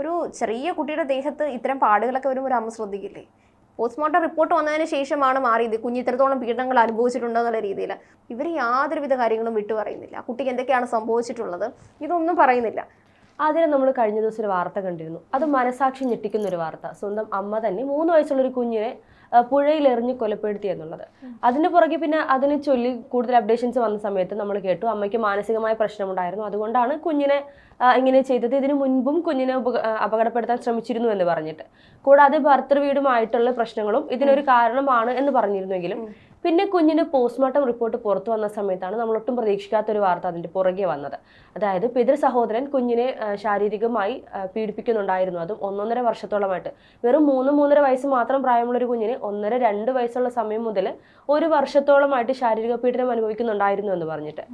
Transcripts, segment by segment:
ഒരു ചെറിയ കുട്ടിയുടെ ദേഹത്ത് ഇത്തരം പാടുകളൊക്കെ വരുമ്പോൾ ഒരു അമ്മ ശ്രദ്ധിക്കില്ലേ? പോസ്റ്റ്മോർട്ടം റിപ്പോർട്ട് വന്നതിന് ശേഷമാണ് മാറിയത്. കുഞ്ഞ് ഇത്രത്തോളം പീഡനങ്ങൾ അനുഭവിച്ചിട്ടുണ്ടെന്നുള്ള രീതിയിൽ ഇവർ യാതൊരുവിധ കാര്യങ്ങളും വിട്ടു പറയുന്നില്ല. കുട്ടിക്ക് എന്തൊക്കെയാണ് സംഭവിച്ചിട്ടുള്ളത്? ഇതൊന്നും പറയുന്നില്ല. അതിന് നമ്മൾ കഴിഞ്ഞ ദിവസം ഒരു വാർത്ത കണ്ടിരുന്നു. അത് മനസാക്ഷി ഞെട്ടിക്കുന്ന ഒരു വാർത്ത. സ്വന്തം അമ്മ തന്നെ മൂന്ന് വയസ്സുള്ള ഒരു കുഞ്ഞിനെ പുഴയിൽ എറിഞ്ഞ് കൊലപ്പെടുത്തി എന്നുള്ളത്. അതിന് പുറകെ പിന്നെ അതിനെ ചൊല്ലി കൂടുതൽ അപ്ഡേഷൻസ് വന്ന സമയത്ത് നമ്മൾ കേട്ടു അമ്മയ്ക്ക് മാനസികമായ പ്രശ്നമുണ്ടായിരുന്നു. അതുകൊണ്ടാണ് കുഞ്ഞിനെ ഇങ്ങനെ ചെയ്തത്. ഇതിനു മുൻപും കുഞ്ഞിനെ അപകടപ്പെടുത്താൻ ശ്രമിച്ചിരുന്നു എന്ന് പറഞ്ഞിട്ട്. കൂടാതെ ഭർത്തൃവീടുമായിട്ടുള്ള പ്രശ്നങ്ങളും ഇതിനൊരു കാരണമാണ് എന്ന് പറഞ്ഞിരുന്നെങ്കിലും പിന്നെ കുഞ്ഞിന് പോസ്റ്റ്മോർട്ടം റിപ്പോർട്ട് പുറത്തു വന്ന സമയത്താണ് നമ്മൾ ഒട്ടും പ്രതീക്ഷിക്കാത്ത ഒരു വാർത്ത അതിന്റെ പുറകെ വന്നത്. അതായത് പിതൃ സഹോദരൻ കുഞ്ഞിനെ ശാരീരികമായി പീഡിപ്പിക്കുന്നുണ്ടായിരുന്നു. അതും ഒന്നൊന്നര വർഷത്തോളമായിട്ട്. വെറും മൂന്ന് മൂന്നര വയസ്സ് മാത്രം പ്രായമുള്ള ഒരു കുഞ്ഞിന് ഒന്നര രണ്ട് വയസ്സുള്ള സമയം മുതൽ ഒരു വർഷത്തോളമായിട്ട് ശാരീരിക പീഡനം അനുഭവിക്കുന്നുണ്ടായിരുന്നു എന്ന് പറഞ്ഞിട്ട്.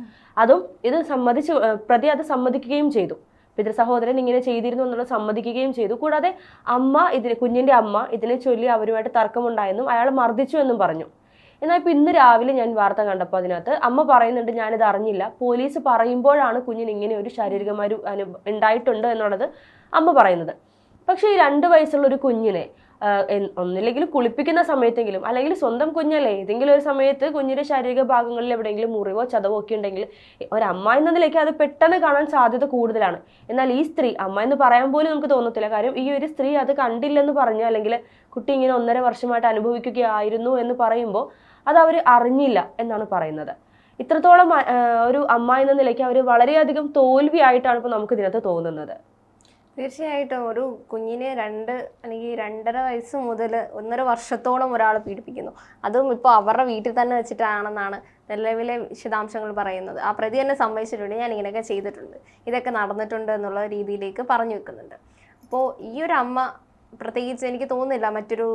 അതും ഇത് സമ്മതിച്ച് പ്രതി അത് സമ്മതിക്കുകയും ചെയ്തു. പിതൃ സഹോദരൻ ഇങ്ങനെ ചെയ്തിരുന്നു എന്നുള്ളത് സമ്മതിക്കുകയും ചെയ്തു. കൂടാതെ അമ്മ ഇതിന് കുഞ്ഞിന്റെ അമ്മ ഇതിനെ ചൊല്ലി അവരുമായിട്ട് തർക്കമുണ്ടായെന്നും അയാൾ മർദ്ദിച്ചു എന്നും പറഞ്ഞു. എന്നാൽ ഇപ്പോൾ ഇന്ന് രാവിലെ ഞാൻ വാർത്ത കണ്ടപ്പോൾ അതിനകത്ത് അമ്മ പറയുന്നുണ്ട് ഞാനിത് അറിഞ്ഞില്ല. പോലീസ് പറയുമ്പോഴാണ് കുഞ്ഞിന് ഇങ്ങനെ ഒരു ശാരീരികമായ ഒരു അനു ഉണ്ടായിട്ടുണ്ട് എന്നുള്ളത് അമ്മ പറയുന്നത്. പക്ഷേ ഈ രണ്ട് വയസ്സുള്ള ഒരു കുഞ്ഞിനെ ഒന്നില്ലെങ്കിൽ കുളിപ്പിക്കുന്ന സമയത്തെങ്കിലും അല്ലെങ്കിൽ സ്വന്തം കുഞ്ഞല്ലേ ഏതെങ്കിലും ഒരു സമയത്ത് കുഞ്ഞിന്റെ ശാരീരിക ഭാഗങ്ങളിൽ എവിടെയെങ്കിലും മുറിവോ ചതവോ ഒക്കെ ഉണ്ടെങ്കിൽ ഒരമ്മ എന്ന നിലയ്ക്ക് അത് പെട്ടെന്ന് കാണാൻ സാധ്യത കൂടുതലാണ്. എന്നാൽ ഈ സ്ത്രീ അമ്മ എന്ന് പറയാൻ പോലും നമുക്ക് തോന്നത്തില്ല. കാര്യം ഈ ഒരു സ്ത്രീ അത് കണ്ടില്ലെന്ന് പറഞ്ഞു അല്ലെങ്കിൽ കുട്ടി ഇങ്ങനെ ഒന്നര വർഷമായിട്ട് അനുഭവിക്കുകയായിരുന്നു എന്ന് പറയുമ്പോൾ അത് അവർ അറിഞ്ഞില്ല എന്നാണ് പറയുന്നത്. ഇത്രത്തോളം ഒരു അമ്മ എന്ന നിലയ്ക്ക് അവർ വളരെയധികം തോൽവിയായിട്ടാണ് ഇപ്പോൾ നമുക്ക് ഇതിനകത്ത് തോന്നുന്നത്. തീർച്ചയായിട്ടും ഒരു കുഞ്ഞിനെ രണ്ട് അല്ലെങ്കിൽ രണ്ടര വയസ്സ് മുതൽ ഒന്നര വർഷത്തോളം ഒരാൾ പീഡിപ്പിക്കുന്നു. അതും ഇപ്പോൾ അവരുടെ വീട്ടിൽ തന്നെ വെച്ചിട്ടാണെന്നാണ് നിലവിലെ വിശദാംശങ്ങൾ പറയുന്നത്. ആ പ്രതി തന്നെ സംഭവിച്ചിട്ടുണ്ട് ഞാൻ ഇങ്ങനെയൊക്കെ ചെയ്തിട്ടുണ്ട് ഇതൊക്കെ നടന്നിട്ടുണ്ട് എന്നുള്ള രീതിയിലേക്ക് പറഞ്ഞു വെക്കുന്നുണ്ട്. അപ്പോൾ ഈ ഒരു അമ്മ പ്രത്യേകിച്ച് എനിക്ക് തോന്നുന്നില്ല മറ്റൊരു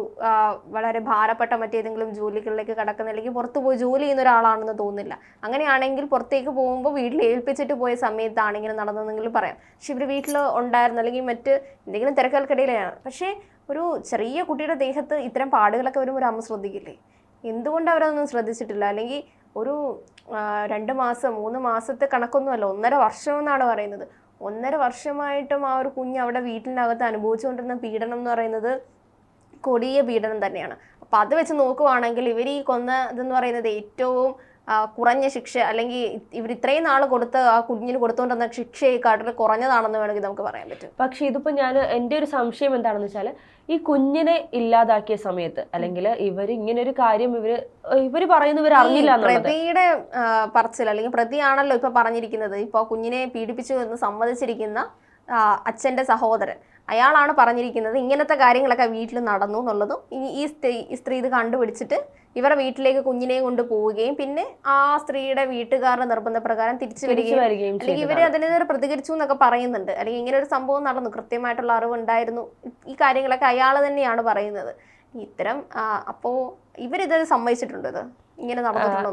വളരെ ഭാരപ്പെട്ട മറ്റേതെങ്കിലും ജോലികളിലേക്ക് കടക്കുന്ന അല്ലെങ്കിൽ പുറത്തു പോയി ജോലി ചെയ്യുന്ന ഒരാളാണെന്ന് തോന്നുന്നില്ല. അങ്ങനെയാണെങ്കിൽ പുറത്തേക്ക് പോകുമ്പോൾ വീട്ടിൽ ഏൽപ്പിച്ചിട്ട് പോയ സമയത്താണ് ഇങ്ങനെ നടന്നതെന്നെങ്കിലും പറയാം. പക്ഷെ ഇവർ വീട്ടിൽ ഉണ്ടായിരുന്നു അല്ലെങ്കിൽ മറ്റ് എന്തെങ്കിലും തിരക്കുകൾക്കിടയിലാണ്. പക്ഷേ ഒരു ചെറിയ കുട്ടിയുടെ ദേഹത്ത് ഇത്തരം പാടുകളൊക്കെ വരുമ്പോൾ ഒരു അമ്മ ശ്രദ്ധിക്കില്ലേ? എന്തുകൊണ്ട് അവരതൊന്നും ശ്രദ്ധിച്ചിട്ടില്ല? അല്ലെങ്കിൽ ഒരു രണ്ട് മാസം മൂന്ന് മാസത്തെ കണക്കൊന്നുമല്ല ഒന്നര വർഷം എന്നാണ് പറയുന്നത്. ഒന്നര വർഷമായിട്ടും ആ ഒരു കുഞ്ഞ് അവിടെ വീട്ടിനകത്ത് അനുഭവിച്ചുകൊണ്ടിരുന്ന പീഡനം എന്ന് പറയുന്നത് കൊടിയ പീഡനം തന്നെയാണ്. അപ്പം അത് വെച്ച് നോക്കുവാണെങ്കിൽ ഇവർ ഈ കൊന്ന ഇതെന്ന് പറയുന്നത് ഏറ്റവും കുറഞ്ഞ ശിക്ഷ അല്ലെങ്കിൽ ഇവർ ഇത്രയും നാൾ കൊടുത്ത് ആ കുഞ്ഞിന് കൊടുത്തുകൊണ്ടിരുന്ന ശിക്ഷയെക്കാട്ടിൽ കുറഞ്ഞതാണെന്ന് വേണമെങ്കിൽ നമുക്ക് പറയാൻ പറ്റും. പക്ഷേ ഇതിപ്പോൾ ഞാൻ എന്റെ ഒരു സംശയം എന്താണെന്ന് വെച്ചാൽ ഈ കുഞ്ഞിനെ ഇല്ലാതാക്കിയ സമയത്ത് അല്ലെങ്കിൽ ഇവർ ഇങ്ങനെ ഒരു കാര്യം ഇവർ ഇവർ പറയുന്ന ഇവർ അറിഞ്ഞില്ല ഈ എന്നുള്ളത്. പ്രതിയുടെ പറച്ചിൽ അല്ലെങ്കിൽ പ്രതിയാണല്ലോ ഇപ്പൊ പറഞ്ഞിരിക്കുന്നത്. ഇപ്പോൾ കുഞ്ഞിനെ പീഡിപ്പിച്ചു എന്ന് സമ്മതിച്ചിരിക്കുന്ന അച്ഛന്റെ അച്ഛന്റെ സഹോദരൻ. അയാളാണ് പറഞ്ഞിരിക്കുന്നത്. ഇങ്ങനത്തെ കാര്യങ്ങളൊക്കെ വീട്ടിൽ നടന്നു എന്നുള്ളതും ഈ- സ്ത്രീ സ്ത്രീ ഇത് കണ്ടുപിടിച്ചിട്ട് ഇവരുടെ വീട്ടിലേക്ക് കുഞ്ഞിനെയും കൊണ്ട് പോവുകയും പിന്നെ ആ സ്ത്രീയുടെ വീട്ടുകാരുടെ നിർബന്ധപ്രകാരം തിരിച്ചു തിരിച്ചു വരികയും അല്ലെങ്കിൽ ഇവർ. അതിനെതിരെ പ്രതികരിച്ചു എന്നൊക്കെ പറയുന്നുണ്ട്. അല്ലെങ്കിൽ ഇങ്ങനെ ഒരു സംഭവം നടന്നു. കൃത്യമായിട്ടുള്ള അറിവുണ്ടായിരുന്നു. ഈ കാര്യങ്ങളൊക്കെ അയാൾ തന്നെയാണ് പറയുന്നത്. ഇത്തരം അപ്പോൾ അപ്പോ ഇവരിത് സമ്മതിച്ചിട്ടുണ്ട് ഇത്? ഇങ്ങനെ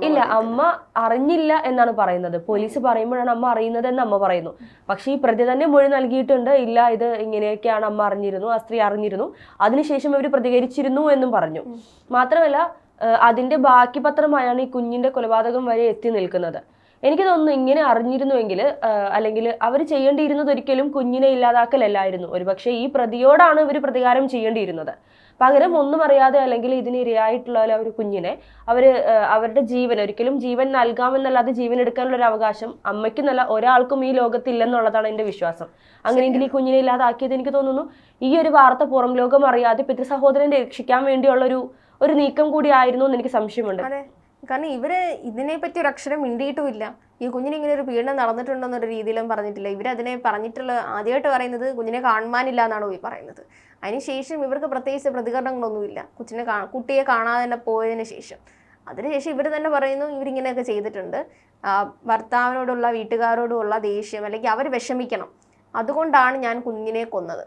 ഇല്ല അമ്മ അറിഞ്ഞില്ല എന്നാണ് പറയുന്നത്. പോലീസ് പറയുമ്പോഴാണ് അമ്മ അറിയുന്നത് എന്ന് അമ്മ പറയുന്നു. പക്ഷേ ഈ പ്രതി തന്നെ മൊഴി നൽകിയിട്ടുണ്ട്. ഇല്ല ഇത് ഇങ്ങനെയൊക്കെയാണ് അമ്മ അറിഞ്ഞിരുന്നു. ആ സ്ത്രീ അറിഞ്ഞിരുന്നു. അതിനുശേഷം ഇവർ പ്രതികരിച്ചിരുന്നു എന്നും പറഞ്ഞു. മാത്രമല്ല അതിന്റെ ബാക്കി പത്രമായാണ് ഈ കുഞ്ഞിന്റെ കൊലപാതകം വരെ എത്തി നിൽക്കുന്നത്. എനിക്ക് തോന്നുന്നു ഇങ്ങനെ അറിഞ്ഞിരുന്നുവെങ്കിൽ അല്ലെങ്കിൽ അവർ ചെയ്യേണ്ടിയിരുന്നത് ഒരിക്കലും കുഞ്ഞിനെ ഇല്ലാതാക്കലല്ലായിരുന്നു. ഒരുപക്ഷെ ഈ പ്രതിയോടാണ് ഇവർ പ്രതികാരം ചെയ്യേണ്ടിയിരുന്നത്. പകരം ഒന്നും അറിയാതെ അല്ലെങ്കിൽ ഇതിന് ഇരയായിട്ടുള്ള ഒരു കുഞ്ഞിനെ അവർ അവരുടെ ജീവൻ ഒരിക്കലും ജീവൻ നൽകാമെന്നല്ലാതെ ജീവൻ എടുക്കാനുള്ള ഒരു അവകാശം അമ്മയ്ക്ക് നല്ല ഒരാൾക്കും ഈ ലോകത്തില്ലെന്നുള്ളതാണ് എന്റെ വിശ്വാസം. അങ്ങനെയെങ്കിൽ ഈ കുഞ്ഞിനെ ഇല്ലാതാക്കിയത് എനിക്ക് തോന്നുന്നു. ഈ ഒരു വാർത്ത പുറം ലോകം അറിയാതെ പിതൃ സഹോദരനെ രക്ഷിക്കാൻ വേണ്ടിയുള്ള ഒരു ഒരു നീക്കം കൂടി ആയിരുന്നു എന്ന് എനിക്ക് സംശയമുണ്ട്. കാരണം ഇവർ ഇതിനെപ്പറ്റി ഒരു അക്ഷരം മിണ്ടിയിട്ടുമില്ല. ഈ കുഞ്ഞിന് ഇങ്ങനെ ഒരു പീഡനം നടന്നിട്ടുണ്ടെന്നൊരു രീതിയിലും പറഞ്ഞിട്ടില്ല. ഇവരതിനെ പറഞ്ഞിട്ടുള്ള ആദ്യമായിട്ട് പറയുന്നത് കുഞ്ഞിനെ കാണുവാനില്ല എന്നാണ് പോയി പറയുന്നത്. അതിനുശേഷം ഇവർക്ക് പ്രത്യേകിച്ച് പ്രതികരണങ്ങളൊന്നുമില്ല. കൊച്ചിനെ കാ കുട്ടിയെ കാണാതെ തന്നെ പോയതിന് ശേഷം. അതിനുശേഷം ഇവർ തന്നെ പറയുന്നു ഇവരിങ്ങനെയൊക്കെ ചെയ്തിട്ടുണ്ട്. ഭർത്താവിനോടുള്ള വീട്ടുകാരോടുള്ള ദേഷ്യം അല്ലെങ്കിൽ അവർ വിഷമിക്കണം. അതുകൊണ്ടാണ് ഞാൻ കുഞ്ഞിനെ കൊന്നത്.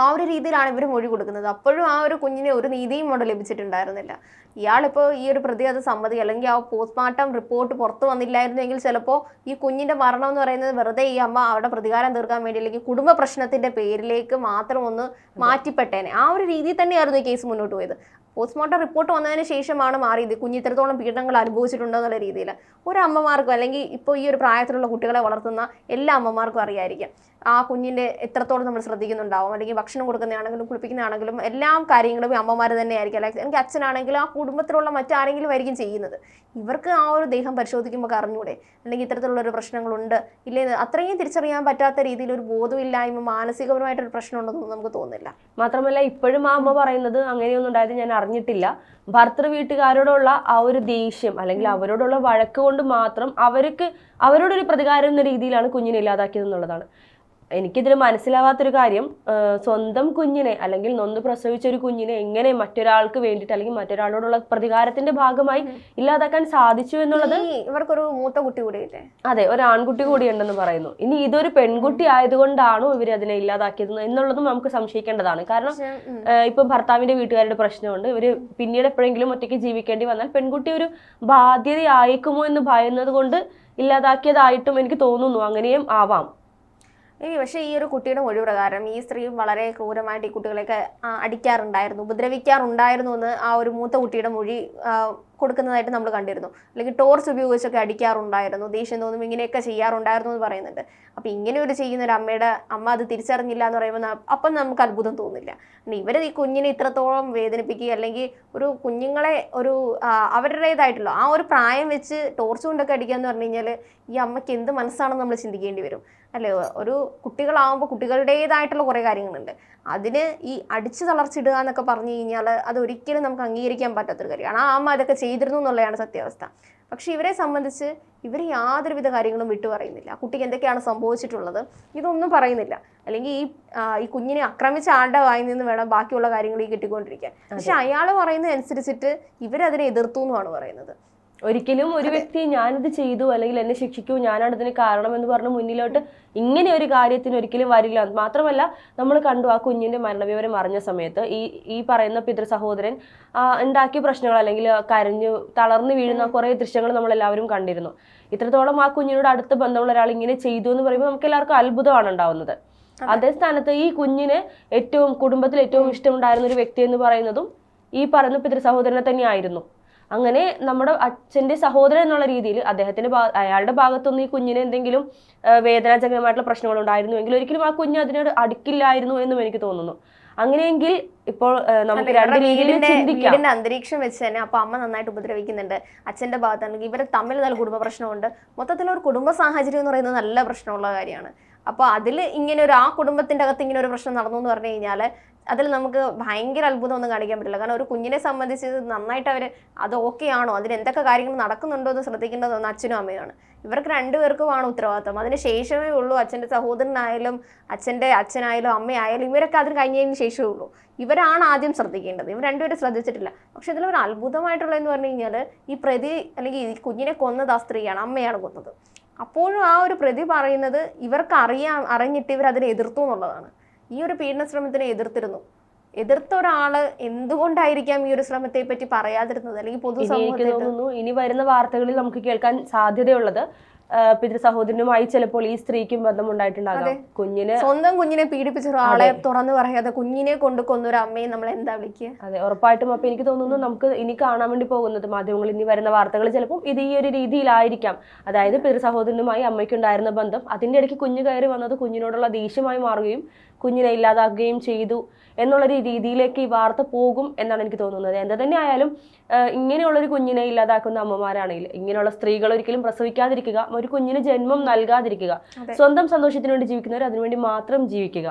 ആ ഒരു രീതിയിലാണ് ഇവർ മൊഴി കൊടുക്കുന്നത്. അപ്പോഴും ആ ഒരു കുഞ്ഞിനെ ഒരു നീതിയും അവിടെ ലഭിച്ചിട്ടുണ്ടായിരുന്നില്ല. ഇയാളിപ്പോൾ ഈ ഒരു പ്രതി അത് സമ്മതി അല്ലെങ്കിൽ ആ പോസ്റ്റ്മോർട്ടം റിപ്പോർട്ട് പുറത്തു വന്നില്ലായിരുന്നെങ്കിൽ ചിലപ്പോൾ ഈ കുഞ്ഞിന്റെ മരണം എന്ന് പറയുന്നത് വെറുതെ ഈ അമ്മ അവിടെ പ്രതികാരം തീർക്കാൻ വേണ്ടി അല്ലെങ്കിൽ കുടുംബ പ്രശ്നത്തിന്റെ പേരിലേക്ക് മാത്രം ഒന്ന് മാറ്റിപ്പെട്ടേനെ. ആ ഒരു രീതിയിൽ തന്നെയായിരുന്നു ഈ കേസ് മുന്നോട്ട് പോയത്. പോസ്റ്റ്മോർട്ടം റിപ്പോർട്ട് വന്നതിന് ശേഷമാണ് മാറിയത്. കുഞ്ഞ് ഇത്രത്തോളം പീഡനങ്ങൾ അനുഭവിച്ചിട്ടുണ്ടോ എന്നുള്ള രീതിയിൽ. ഒരു അമ്മമാർക്കും അല്ലെങ്കിൽ ഇപ്പോൾ ഈ ഒരു പ്രായത്തിലുള്ള കുട്ടികളെ വളർത്തുന്ന എല്ലാ അമ്മമാർക്കും അറിയായിരിക്കും. ആ കുഞ്ഞിന്റെ എത്രത്തോളം നമ്മൾ ശ്രദ്ധിക്കുന്നുണ്ടാവും? അല്ലെങ്കിൽ ഭക്ഷണം കൊടുക്കുന്നതാണെങ്കിലും കുളിപ്പിക്കുന്നതാണെങ്കിലും എല്ലാ കാര്യങ്ങളും അമ്മമാർ തന്നെ ആയിരിക്കും അല്ലെങ്കിൽ എനിക്ക് അച്ഛനാണെങ്കിലും ആ കുടുംബത്തിലുള്ള മറ്റാരെങ്കിലും ആയിരിക്കും ചെയ്യുന്നത്. ഇവർക്ക് ആ ഒരു ദേഹം പരിശോധിക്കുമ്പോൾ അറിഞ്ഞൂടെ? അല്ലെങ്കിൽ ഇത്തരത്തിലുള്ള ഒരു പ്രശ്നങ്ങളുണ്ട്? ഇല്ലേ അത്രയും തിരിച്ചറിയാൻ പറ്റാത്ത രീതിയിൽ ഒരു ബോധമില്ലായ്മ മാനസികപരമായിട്ടൊരു പ്രശ്നം ഉണ്ടെന്ന് നമുക്ക് തോന്നില്ല മാത്രമല്ല ഇപ്പോഴും ആ അമ്മ പറയുന്നത് അങ്ങനെയൊന്നും ഉണ്ടായത് ഞാൻ അറിഞ്ഞിട്ടില്ല. ഭർത്തൃ വീട്ടുകാരോടുള്ള ആ ഒരു ദേഷ്യം അല്ലെങ്കിൽ അവരോടുള്ള വഴക്ക് കൊണ്ട് മാത്രം അവർക്ക് അവരോടൊരു പ്രതികാരം എന്ന രീതിയിലാണ് കുഞ്ഞിനെ ഇല്ലാതാക്കിയത് എന്നുള്ളതാണ് എനിക്കിതിൽ മനസ്സിലാവാത്തൊരു കാര്യം സ്വന്തം കുഞ്ഞിനെ അല്ലെങ്കിൽ നൊന്ന് പ്രസവിച്ച ഒരു കുഞ്ഞിനെ എങ്ങനെ മറ്റൊരാൾക്ക് വേണ്ടിട്ട് അല്ലെങ്കിൽ മറ്റൊരാളോടുള്ള പ്രതികാരത്തിന്റെ ഭാഗമായി ഇല്ലാതാക്കാൻ സാധിച്ചു എന്നുള്ളത് ഇവർക്കൊരു മൂത്ത കുട്ടി കൂടി അതെ ഒരു ആൺകുട്ടി കൂടിയുണ്ടെന്ന് പറയുന്നു. ഇനി ഇതൊരു പെൺകുട്ടി ആയതുകൊണ്ടാണോ ഇവർ അതിനെ ഇല്ലാതാക്കിയത് എന്നുള്ളതും നമുക്ക് സംശയിക്കേണ്ടതാണ്. കാരണം ഇപ്പം ഭർത്താവിന്റെ വീട്ടുകാരുടെ പ്രശ്നമുണ്ട്. ഇവർ പിന്നീട് എപ്പോഴെങ്കിലും ഒറ്റയ്ക്ക് ജീവിക്കേണ്ടി വന്നാൽ പെൺകുട്ടി ഒരു ബാധ്യതയായേക്കുമോ എന്ന് ഭയന്നത് കൊണ്ട് ഇല്ലാതാക്കിയതായിട്ടും എനിക്ക് തോന്നുന്നു. അങ്ങനെയും ആവാം. ഇനി പക്ഷേ ഈ ഒരു കുട്ടിയുടെ മൊഴി പ്രകാരം ഈ സ്ത്രീ വളരെ ക്രൂരമായിട്ട് ഈ കുട്ടികളെയൊക്കെ അടിക്കാറുണ്ടായിരുന്നു ഉപദ്രവിക്കാറുണ്ടായിരുന്നു എന്ന് ആ ഒരു മൂത്ത കുട്ടിയുടെ മൊഴി കൊടുക്കുന്നതായിട്ട് നമ്മൾ കണ്ടിരുന്നു. അല്ലെങ്കിൽ ടോർച്ച് ഉപയോഗിച്ചൊക്കെ അടിക്കാറുണ്ടായിരുന്നു ദേഷ്യം തോന്നും ഇങ്ങനെയൊക്കെ ചെയ്യാറുണ്ടായിരുന്നു എന്ന് പറയുന്നുണ്ട്. അപ്പം ഇങ്ങനെ ഒരു ചെയ്യുന്ന ഒരു അമ്മയുടെ അമ്മ അത് തിരിച്ചറിഞ്ഞില്ല എന്ന് പറയുമ്പോൾ അപ്പം നമുക്ക് അത്ഭുതം തോന്നില്ല. ഇവർ ഈ കുഞ്ഞിനെ ഇത്രത്തോളം വേദനിപ്പിക്കുക അല്ലെങ്കിൽ ഒരു കുഞ്ഞുങ്ങളെ ഒരു അവരുടേതായിട്ടുള്ള ആ ഒരു പ്രായം വെച്ച് ടോർച്ച് കൊണ്ടൊക്കെ അടിക്കുക എന്ന് പറഞ്ഞു കഴിഞ്ഞാൽ ഈ അമ്മയ്ക്ക് എന്ത് മനസ്സാണെന്ന് നമ്മൾ ചിന്തിക്കേണ്ടി വരും. അല്ലേ? ഒരു കുട്ടികളാവുമ്പോൾ കുട്ടികളുടേതായിട്ടുള്ള കുറേ കാര്യങ്ങളുണ്ട്. അതിന് ഈ അടിച്ചു തളർച്ചിടുക എന്നൊക്കെ പറഞ്ഞു കഴിഞ്ഞാൽ അത് ഒരിക്കലും നമുക്ക് അംഗീകരിക്കാൻ പറ്റാത്തൊരു കാര്യമാണ്. ആ അമ്മ അതൊക്കെ ചെയ്തിരുന്നു എന്നുള്ളതാണ് സത്യാവസ്ഥ. പക്ഷെ ഇവരെ സംബന്ധിച്ച് ഇവർ യാതൊരുവിധ കാര്യങ്ങളും വിട്ടു പറയുന്നില്ല. കുട്ടിക്ക് എന്തൊക്കെയാണ് സംഭവിച്ചിട്ടുള്ളത് ഇതൊന്നും പറയുന്നില്ല. അല്ലെങ്കിൽ ഈ ഈ കുഞ്ഞിനെ ആക്രമിച്ച ആളുടെ വായിൽ നിന്ന് വേണം ബാക്കിയുള്ള കാര്യങ്ങൾ ഈ കിട്ടിക്കൊണ്ടിരിക്കാൻ. പക്ഷെ അയാൾ പറയുന്നത് അനുസരിച്ചിട്ട് ഇവരതിനെ എതിർത്തു എന്നാണ് പറയുന്നത്. ഒരിക്കലും ഒരു വ്യക്തി ഞാനിത് ചെയ്തു അല്ലെങ്കിൽ എന്നെ ശിക്ഷിക്കൂ ഞാനാണ് ഇതിന് കാരണം എന്ന് പറഞ്ഞ് മുന്നിലോട്ട് ഇങ്ങനെ ഒരു കാര്യത്തിന് ഒരിക്കലും വരില്ല. മാത്രമല്ല നമ്മൾ കണ്ടു ആ കുഞ്ഞിന്റെ മരണവിവരം അറിഞ്ഞ സമയത്ത് ഈ ഈ പറയുന്ന പിതൃ സഹോദരൻ ഉണ്ടാക്കിയ പ്രശ്നങ്ങൾ അല്ലെങ്കിൽ കരഞ്ഞു തളർന്നു വീഴുന്ന കുറെ ദൃശ്യങ്ങൾ നമ്മൾ എല്ലാവരും കണ്ടിരുന്നു. ഇത്രത്തോളം ആ കുഞ്ഞിനോട് അടുത്ത് ബന്ധമുള്ള ഒരാൾ ഇങ്ങനെ ചെയ്തു എന്ന് പറയുമ്പോൾ നമുക്ക് എല്ലാവർക്കും അത്ഭുതമാണ് ഉണ്ടാവുന്നത്. അതേ. സ്ഥാനത്ത് ഈ കുഞ്ഞിന് ഏറ്റവും കുടുംബത്തിൽ ഏറ്റവും ഇഷ്ടമുണ്ടായിരുന്ന ഒരു വ്യക്തി എന്ന് പറയുന്നതും ഈ പറയുന്ന പിതൃ സഹോദരനെ തന്നെയായിരുന്നു. അങ്ങനെ നമ്മുടെ അച്ഛന്റെ സഹോദരൻ എന്നുള്ള രീതിയിൽ അദ്ദേഹത്തിന്റെ അയാളുടെ ഭാഗത്തുനിന്ന് ഈ കുഞ്ഞിന് എന്തെങ്കിലും വേദനാജനകമായിട്ടുള്ള പ്രശ്നങ്ങൾ ഉണ്ടായിരുന്നുവെങ്കിൽ ഒരിക്കലും ആ കുഞ്ഞ് അതിനോട് അടുക്കില്ലായിരുന്നു എന്നും എനിക്ക് തോന്നുന്നു. അങ്ങനെയെങ്കിൽ ഇപ്പോൾ നമുക്ക് രണ്ട് രീതിയിൽ ചിന്തിക്കാം. അന്തരീക്ഷം വെച്ച് തന്നെ അപ്പൊ അമ്മ നന്നായിട്ട് ഉപദ്രവിക്കുന്നുണ്ട്. അച്ഛന്റെ ഭാഗത്താണെങ്കിൽ ഇവരെ തമ്മിൽ നല്ല കുടുംബ പ്രശ്നമുണ്ട്. മൊത്തത്തിൽ ഒരു കുടുംബ സാഹചര്യം എന്ന് പറയുന്നത് നല്ല പ്രശ്നമുള്ള കാര്യമാണ്. അപ്പൊ അതിൽ ഇങ്ങനെ ഒരു ആ കുടുംബത്തിന്റെ അകത്ത് ഇങ്ങനെ ഒരു പ്രശ്നം നടന്നു എന്ന് പറഞ്ഞു കഴിഞ്ഞാൽ അതിൽ നമുക്ക് ഭയങ്കര അത്ഭുതമൊന്നും കാണിക്കാൻ പറ്റില്ല. കാരണം ഒരു കുഞ്ഞിനെ സംബന്ധിച്ച് നന്നായിട്ട് അവർ അത് ഓക്കെ ആണോ? അതിന് എന്തൊക്കെ കാര്യങ്ങൾ നടക്കുന്നുണ്ടോ എന്ന് ശ്രദ്ധിക്കേണ്ടത് ഒന്ന് അച്ഛനും അമ്മയാണ് ഇവർക്ക് രണ്ടുപേർക്കുമാണ് ഉത്തരവാദിത്വം. അതിന് ശേഷമേ ഉള്ളൂ അച്ഛന്റെ സഹോദരനായാലും അച്ഛന്റെ അച്ഛനായാലും അമ്മയായാലും ഇവരൊക്കെ അതിന് കഴിഞ്ഞതിന് ശേഷമേ ഉള്ളൂ. ഇവരാണ് ആദ്യം ശ്രദ്ധിക്കേണ്ടത്. ഇവർ രണ്ടുപേരും ശ്രദ്ധിച്ചിട്ടില്ല. പക്ഷെ ഇതിൽ ഒരു അത്ഭുതമായിട്ടുള്ളതെന്ന് പറഞ്ഞു കഴിഞ്ഞാൽ ഈ പ്രതി അല്ലെങ്കിൽ ഈ കുഞ്ഞിനെ കൊന്നത് ആ സ്ത്രീയാണ് അമ്മയാണ് കൊന്നത്. അപ്പോഴും ആ ഒരു പ്രതി പറയുന്നത് ഇവർക്ക് അറിയാം അറിഞ്ഞിട്ട് ഇവർ അതിനെ എതിർത്തു എന്നുള്ളതാണ്. ഈ ഒരു പീഡന ശ്രമത്തിനെ എതിർത്തിരുന്നു. എതിർത്ത ഒരാൾ എന്തുകൊണ്ടായിരിക്കാം ഈ ഒരു ശ്രമത്തെ പറ്റി പറയാതിരുന്നത്? അല്ലെങ്കിൽ പൊതുസമൂഹത്തിൽ തോന്നുന്നു ഇനി വരുന്ന വാർത്തകളിൽ നമുക്ക് കേൾക്കാൻ സാധ്യതയുള്ളത് പിതൃ സഹോദരനുമായി ചിലപ്പോൾ ഈ സ്ത്രീക്കും ബന്ധമുണ്ടായിട്ടുണ്ടാകും കുഞ്ഞിനെ സ്വന്തം കുഞ്ഞിനെ പീഡിപ്പിച്ച ഒരാളെ തുറന്നു പറയാതെ കുഞ്ഞിനെ കൊണ്ട് കൊന്നൊരു അമ്മയെ നമ്മൾ എന്താ വിളിക്കുക? അതെ ഉറപ്പായിട്ടും. അപ്പൊ എനിക്ക് തോന്നുന്നു നമുക്ക് ഇനി കാണാൻ വേണ്ടി പോകുന്നത് മാധ്യമങ്ങൾ ഇനി വരുന്ന വാർത്തകൾ ചിലപ്പോൾ ഇത് ഈ ഒരു രീതിയിലായിരിക്കാം. അതായത് പിതൃ സഹോദരനുമായി അമ്മയ്ക്കുണ്ടായിരുന്ന ബന്ധം അതിന്റെ ഇടയ്ക്ക് കുഞ്ഞു കയറി വന്നത് കുഞ്ഞിനോടുള്ള ദേഷ്യമായി മാറുകയും കുഞ്ഞിനെ ഇല്ലാതാക്കുകയും ചെയ്തു എന്നുള്ളൊരു രീതിയിലേക്ക് ഈ വാർത്ത പോകും എന്നാണ് എനിക്ക് തോന്നുന്നത്. എന്ത് തന്നെ ആയാലും ഇങ്ങനെയുള്ളൊരു കുഞ്ഞിനെ ഇല്ലാതാക്കുന്ന അമ്മമാരാണെങ്കിൽ ഇങ്ങനെയുള്ള സ്ത്രീകൾ ഒരിക്കലും പ്രസവിക്കാതിരിക്കുക ഒരു കുഞ്ഞിന് ജന്മം നൽകാതിരിക്കുക സ്വന്തം സന്തോഷത്തിന് വേണ്ടി ജീവിക്കുന്നവർ അതിനുവേണ്ടി മാത്രം ജീവിക്കുക.